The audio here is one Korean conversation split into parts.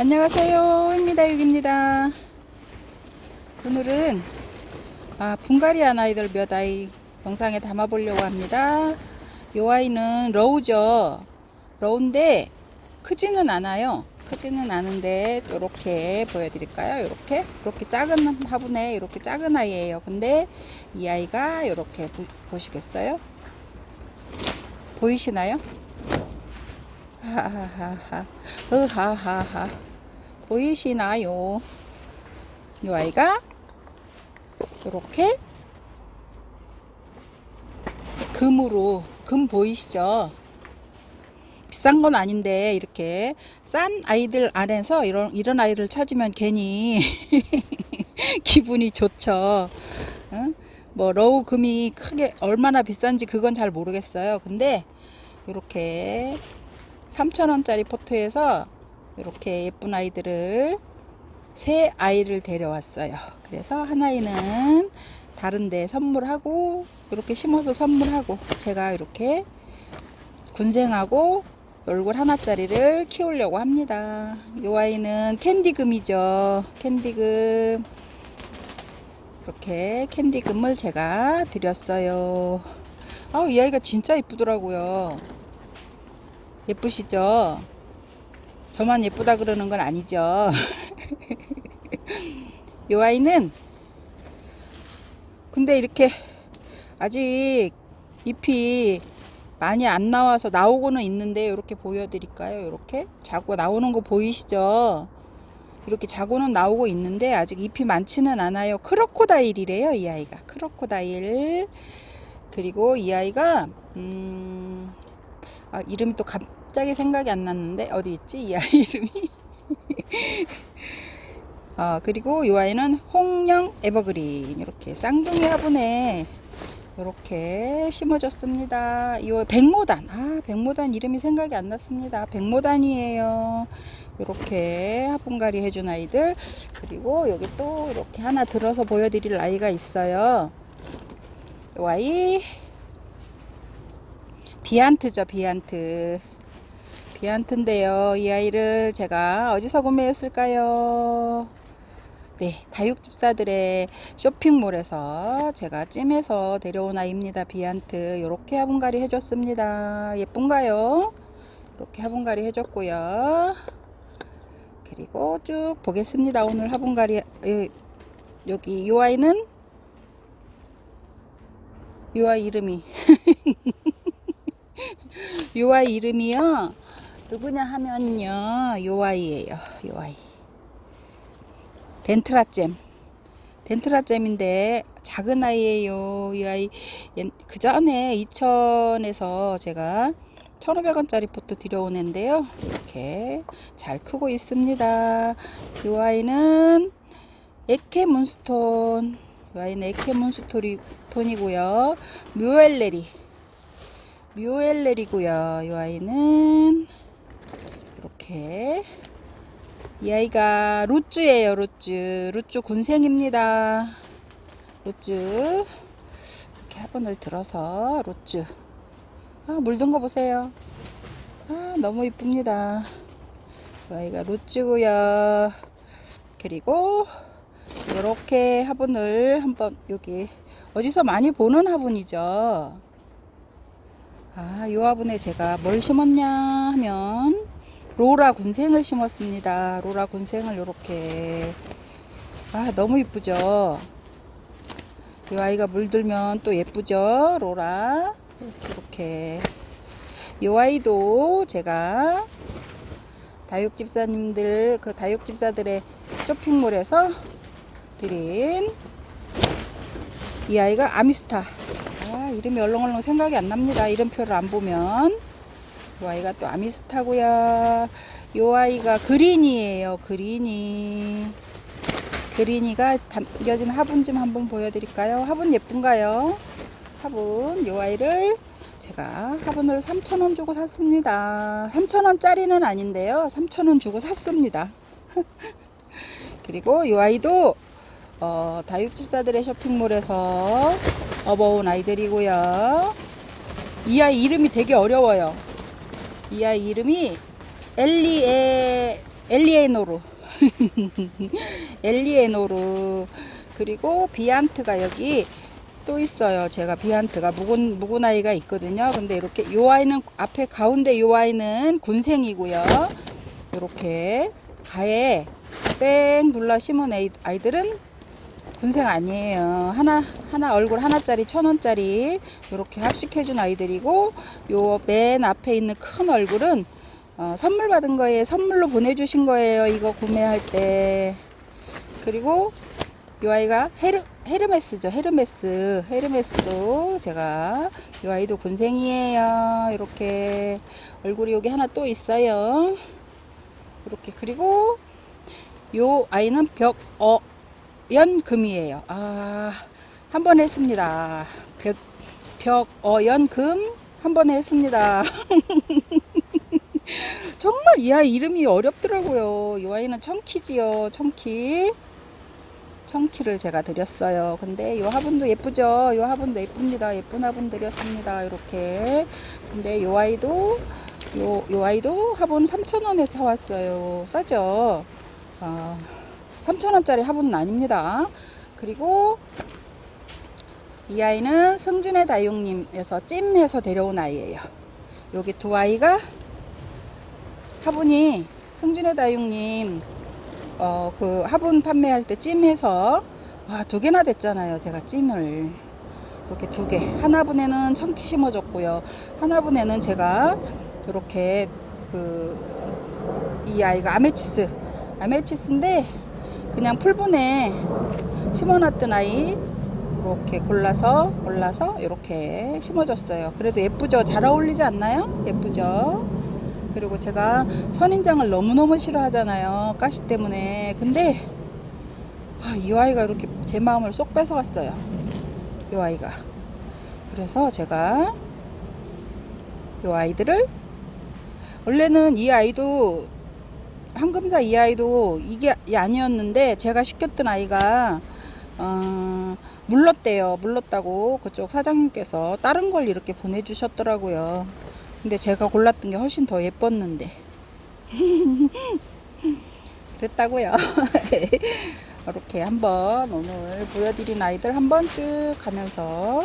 안녕하세요. 행미다육입니다. 오늘은 아, 분가리안 아이들 몇 아이 영상에 담아보려고 합니다. 요 아이는 러우죠. 러우인데 크지는 않아요. 크지는 않은데 이렇게 보여드릴까요? 이렇게 이렇게 작은 화분에 이렇게 작은 아이예요. 근데 이 아이가 이렇게 보시겠어요? 보이시나요? 하하하하 으하하하 보이시나요? 이 아이가 이렇게 금으로 금 보이시죠? 비싼 건 아닌데 이렇게 싼 아이들 안에서 이런 이런 아이를 찾으면 괜히 기분이 좋죠. 응? 뭐 러우 금이 크게 얼마나 비싼지 그건 잘 모르겠어요. 근데 이렇게 3,000원짜리 포트에서 이렇게 예쁜 아이들을 세 아이를 데려왔어요. 그래서 한 아이는 다른데 선물하고 이렇게 심어서 선물하고 제가 이렇게 군생하고 얼굴 하나짜리를 키우려고 합니다. 이 아이는 캔디금이죠. 캔디금 이렇게 캔디금을 제가 드렸어요. 아, 이 아이가 진짜 이쁘더라고요. 예쁘시죠? 저만 예쁘다 그러는 건 아니죠. 이 아이는 근데 이렇게 아직 잎이 많이 안 나와서 나오고는 있는데 이렇게 보여드릴까요? 이렇게 자고 나오는 거 보이시죠? 이렇게 자고는 나오고 있는데 아직 잎이 많지는 않아요. 크로코다일이래요, 이 아이가. 크로코다일. 그리고 이 아이가 음, 아, 이름이 또 갑자기 생각이 안 났는데 어디 있지? 이 아이 이름이. 아, 그리고 이 아이는 홍령 에버그린 이렇게 쌍둥이 화분에 이렇게 심어줬습니다. 이 백모단, 아 백모단 이름이 생각이 안 났습니다. 백모단이에요. 이렇게 화분갈이 해준 아이들 그리고 여기 또 이렇게 하나 들어서 보여드릴 아이가 있어요. 이 아이 비안트죠 비안트 비안트인데요. 이 아이를 제가 어디서 구매했을까요? 네, 다육집사들의 쇼핑몰에서 제가 찜해서 데려온 아이입니다. 비안트. 이렇게 화분갈이 해줬습니다. 예쁜가요? 이렇게 화분갈이 해줬고요. 그리고 쭉 보겠습니다. 오늘 화분갈이 여기 이 아이는 이 아이 이름이 이 아이 이름이요. 누구냐 하면요. 이 아이예요. 이 아이. 덴트라잼 덴트라잼인데 작은 아이예요 이 아이 그 전에 2천에서 제가 1500원짜리 포트 들여오는데요 이렇게 잘 크고 있습니다 이 아이는 에케 문스톤 이 아이는 에케 문스톤이고요 뮤엘레리 뮤엘레리고요. 이 아이는 이렇게 이 아이가 루쭈예요 루쭈 루쭈 군생입니다. 루쭈 이렇게 화분을 들어서 루쭈 아 물든 거 보세요. 아 너무 이쁩니다. 이 아이가 루쭈고요. 그리고 이렇게 화분을 한번 여기 어디서 많이 보는 화분이죠 아이 화분에 제가 뭘 심었냐 하면 로라 군생을 심었습니다. 로라 군생을 이렇게 아 너무 이쁘죠. 이 아이가 물들면 또 예쁘죠. 로라 이렇게 이 아이도 제가 다육집사님들 그 다육집사들의 쇼핑몰에서 드린 이 아이가 아미스타 아 이름이 얼렁얼렁 생각이 안 납니다. 이름표를 안 보면 이 아이가 또 아미스타고요. 이 아이가 그린이에요. 그린이. 그린이가 담겨진 화분 좀 한번 보여드릴까요? 화분 예쁜가요? 화분 이 아이를 제가 화분을 3,000원 주고 샀습니다. 3,000원짜리는 아닌데요. 3,000원 주고 샀습니다. 그리고 이 아이도 어, 다육집사들의 쇼핑몰에서 업어온 아이들이고요. 이 아이 이름이 되게 어려워요. 이 아이 이름이 엘리에 엘리에노르 엘리에노르 그리고 비안트가 여기 또 있어요. 제가 비안트가 묵은 묵은 아이가 있거든요. 근데 이렇게 요 아이는 앞에 가운데 요 아이는 군생이고요. 이렇게 가에 뺑 눌러 심은 아이- 아이들은 군생 아니에요. 하나 하나 얼굴 하나짜리 천 원짜리 이렇게 합식해준 아이들이고 요 맨 앞에 있는 큰 얼굴은 어, 선물 받은 거예요. 선물로 보내주신 거예요. 이거 구매할 때 그리고 이 아이가 헤르 헤르메스죠. 헤르메스 헤르메스도 제가 이 아이도 군생이에요. 이렇게 얼굴이 여기 하나 또 있어요. 이렇게 그리고 요 아이는 벽어 연금이에요. 아, 한 번 했습니다. 벽, 벽, 어, 연금 한 번 했습니다. 정말 이 아이 이름이 어렵더라고요. 이 아이는 청키지요. 청키. 청키를 제가 드렸어요. 근데 이 화분도 예쁘죠? 이 화분도 예쁩니다. 예쁜 화분 드렸습니다. 이렇게. 근데 이 아이도, 요, 요 아이도 화분 3,000원에 사왔어요. 싸죠? 아, 3,000원짜리 화분은 아닙니다. 그리고 이 아이는 승준의 다육님에서 찜해서 데려온 아이예요. 여기 두 아이가 화분이 승준의 다육님 어, 그 화분 판매할 때 찜해서 와, 두 개나 됐잖아요. 제가 찜을 이렇게 두 개. 하나분에는 청키 심어줬고요. 하나분에는 제가 이렇게 그 이 아이가 아메치스 아메치스인데 그냥 풀분에 심어놨던 아이 이렇게 골라서 골라서 이렇게 심어줬어요. 그래도 예쁘죠? 잘 어울리지 않나요? 예쁘죠? 그리고 제가 선인장을 너무너무 싫어하잖아요. 가시 때문에. 근데 아, 이 아이가 이렇게 제 마음을 쏙 뺏어갔어요. 이 아이가. 그래서 제가 이 아이들을 원래는 이 아이도 황금사 이 아이도 이게 아니었는데 제가 시켰던 아이가 어, 물렀대요. 물렀다고 그쪽 사장님께서 다른 걸 이렇게 보내주셨더라고요. 근데 제가 골랐던 게 훨씬 더 예뻤는데 그랬다고요. 이렇게 한번 오늘 보여드린 아이들 한번 쭉 가면서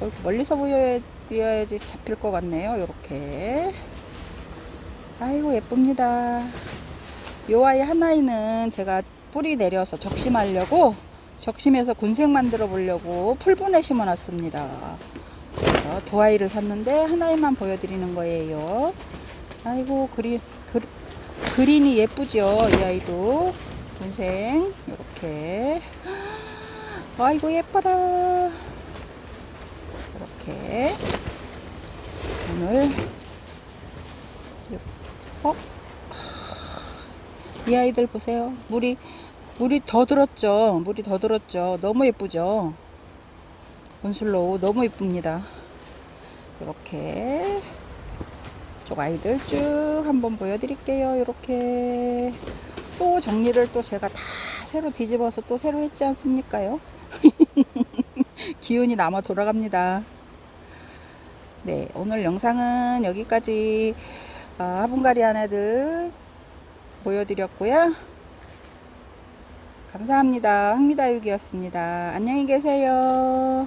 어, 멀리서 보여드려야지 잡힐 것 같네요. 이렇게 아이고 예쁩니다. 요 아이 하나이는 제가 뿌리 내려서 적심하려고 적심해서 군색 만들어 보려고 풀분에 심어 놨습니다. 그래서 두 아이를 샀는데 하나이만 보여드리는 거예요. 아이고 그린 그, 그린이 예쁘죠 이 아이도 군생 이렇게 아이고 예뻐라 이렇게 오늘 어? 이 아이들 보세요. 물이 물이 더 들었죠. 물이 더 들었죠. 너무 예쁘죠. 온슬로우 너무 예쁩니다. 이렇게 쪽 아이들 쭉 한번 보여드릴게요. 이렇게 또 정리를 또 제가 다 새로 뒤집어서 또 새로 했지 않습니까요? 기운이 남아 돌아갑니다. 네, 오늘 영상은 여기까지 아, 화분가리 한 애들 보여드렸고요. 감사합니다. 황미다육이었습니다. 안녕히 계세요.